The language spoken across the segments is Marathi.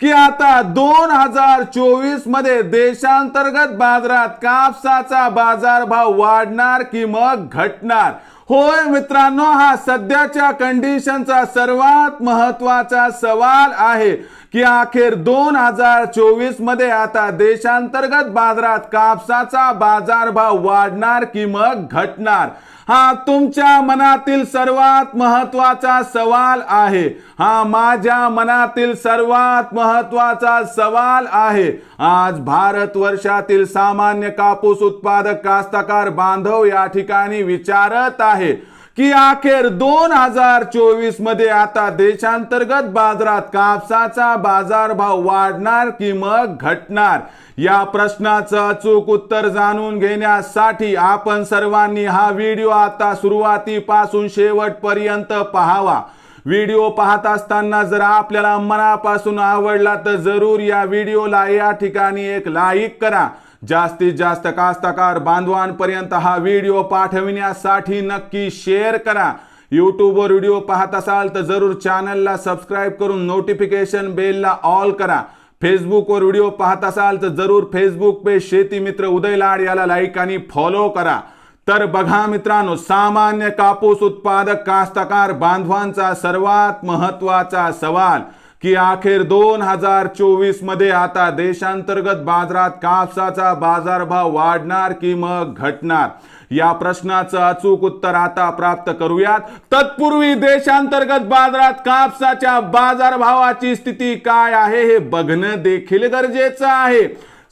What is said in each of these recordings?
की आता दोन हजार चोवीसमध्ये देशांतर्गत बाजारात कापसाचा बाजारभाव वाढणार की मग घटणार? होय मित्रांनो हा सध्याच्या कंडिशनचा सर्वात महत्त्वाचा सवाल आहे की अखेर दोन हजार चोवीसमध्ये आता देशांतर्गत बाजारात कापसाचा बाजारभाव वाढणार की मग घटणार? हा तुमच्या मनातील सर्वात महत्त्वाचा सवाल आहे. हा माझ्या मनातील सर्वात महत्त्वाचा सवाल आहे. आज भारत वर्षातील सामान्य कापूस उत्पादक कास्तकार बांधव या ठिकाणी विचारत आहे की अखेर दोन हजार चोवीसमध्ये आता देशांतर्गत बाजारात कापसाचा बाजारभाव वाढणार की मग घटणार? या प्रश्नाचं अचूक उत्तर जाणून घेण्यासाठी आपण सर्वांनी हा व्हिडिओ आता सुरुवातीपासून शेवटपर्यंत पाहावा. व्हिडिओ पाहत असताना जर आपल्याला मनापासून आवडला तर जरूर या व्हिडिओला या ठिकाणी एक लाईक करा. जास्तीत जास्त कास्तकार बांधवांपर्यंत हा व्हिडिओ पाठविण्यासाठी नक्की शेअर करा. यूट्यूबवर व्हिडिओ पाहत असाल तर जरूर चॅनलला सबस्क्राईब करून नोटिफिकेशन बेलला ऑल करा. फेसबुकवर व्हिडिओ पाहत असाल तर जरूर फेसबुक पे शेती मित्र उदय लाड याला लाईक आणि फॉलो करा. तर बघा मित्रांनो सामान्य कापूस उत्पादक कास्तकार बांधवांचा सर्वात महत्त्वाचा सवाल. की अखेर दोन हजार चोवीसमध्ये आता देशांतर्गत बाजारात कापसाचा बाजारभाव वाढणार की मग घटणार? या प्रश्नाचं अचूक उत्तर आता प्राप्त करूयात. तत्पूर्वी देशांतर्गत बाजारात कापसाच्या बाजारभावाची स्थिती काय आहे हे बघणं देखील गरजेचं आहे.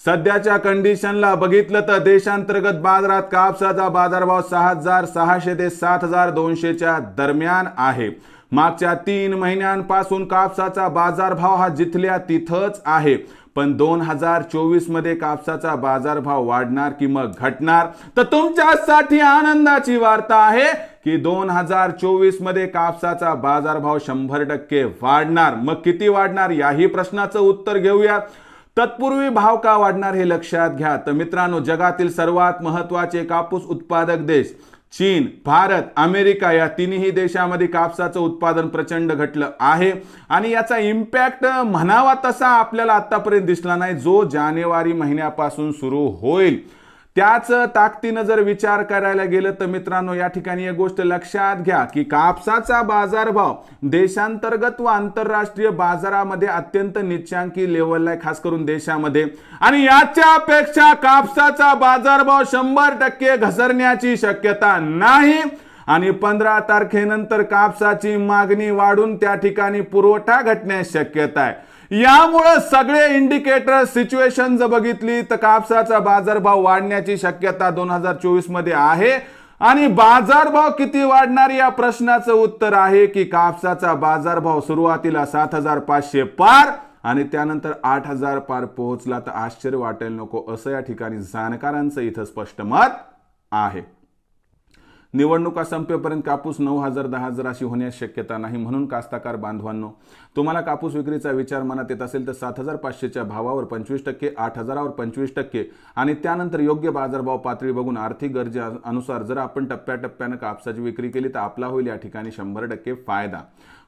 सध्याच्या कंडिशनला बघितलं तर देशांतर्गत बाजारात कापसाचा बाजारभाव सहा हजार सहाशे ते सात हजार दोनशेच्या दरम्यान आहे. मागच्या तीन महिन्यांपासून कापसाचा बाजारभाव हा जिथल्या तिथंच आहे. पण दोन हजार चोवीसमध्ये कापसाचा बाजारभाव वाढणार की मग घटणार? तर तुमच्यासाठी आनंदाची वार्ता आहे की दोन हजार चोवीसमध्ये कापसाचा बाजारभाव शंभर टक्के वाढणार. मग किती वाढणार? याही प्रश्नाचं उत्तर घेऊया. तत्पूर्वी भाव का वाढणार हे लक्षात घ्या. तर मित्रांनो जगातील सर्वात महत्त्वाचे कापूस उत्पादक देश चीन भारत अमेरिका या तिन्ही देशामध्ये कापसाचं उत्पादन प्रचंड घटलं आहे. आणि याचा इम्पॅक्ट म्हणावा तसा आपल्याला आतापर्यंत दिसला नाही. जो जानेवारी महिन्यापासून सुरू होईल. त्याच ताकदीनं जर विचार करायला गेलं तर मित्रांनो या ठिकाणी एक गोष्ट लक्षात घ्या की कापसाचा बाजारभाव देशांतर्गत व आंतरराष्ट्रीय बाजारामध्ये अत्यंत निच्चांकी लेवलला आहे खास करून देशामध्ये. आणि याच्यापेक्षा कापसाचा बाजारभाव शंभर टक्के घसरण्याची शक्यता नाही. आणि पंधरा तारखेनंतर कापसाची मागणी वाढून त्या ठिकाणी पुरवठा घटण्यास शक्यता आहे. यामुळं सगळे इंडिकेटर सिच्युएशन जर बघितली तर कापसाचा बाजारभाव वाढण्याची शक्यता दोन हजार चोवीसमध्ये आहे. आणि बाजारभाव किती वाढणार या प्रश्नाचं उत्तर आहे की कापसाचा बाजारभाव सुरुवातीला सात हजार पाचशे पार आणि त्यानंतर आठ हजार पार पोहोचला. तर आश्चर्य वाटेल नको असं या ठिकाणी जाणकारांचं इथं स्पष्ट मत आहे. निवडणुका संपेपर्यंत कापूस नऊ हजार दहा हजार अशी होण्यास शक्यता नाही म्हणून कास्ताकार बांधवांनो तुम्हाला कापूस विक्रीचा विचार मनात येत असेल तर सात हजार पाचशेच्या भावावर पंचवीस टक्के आठ हजारावर पंचवीस टक्के आणि त्यानंतर योग्य बाजारभाव पातळी बघून आर्थिक गरजे अनुसार जर आपण टप्प्याटप्प्यानं कापसाची विक्री केली तर आपला होईल या ठिकाणी शंभर टक्के फायदा.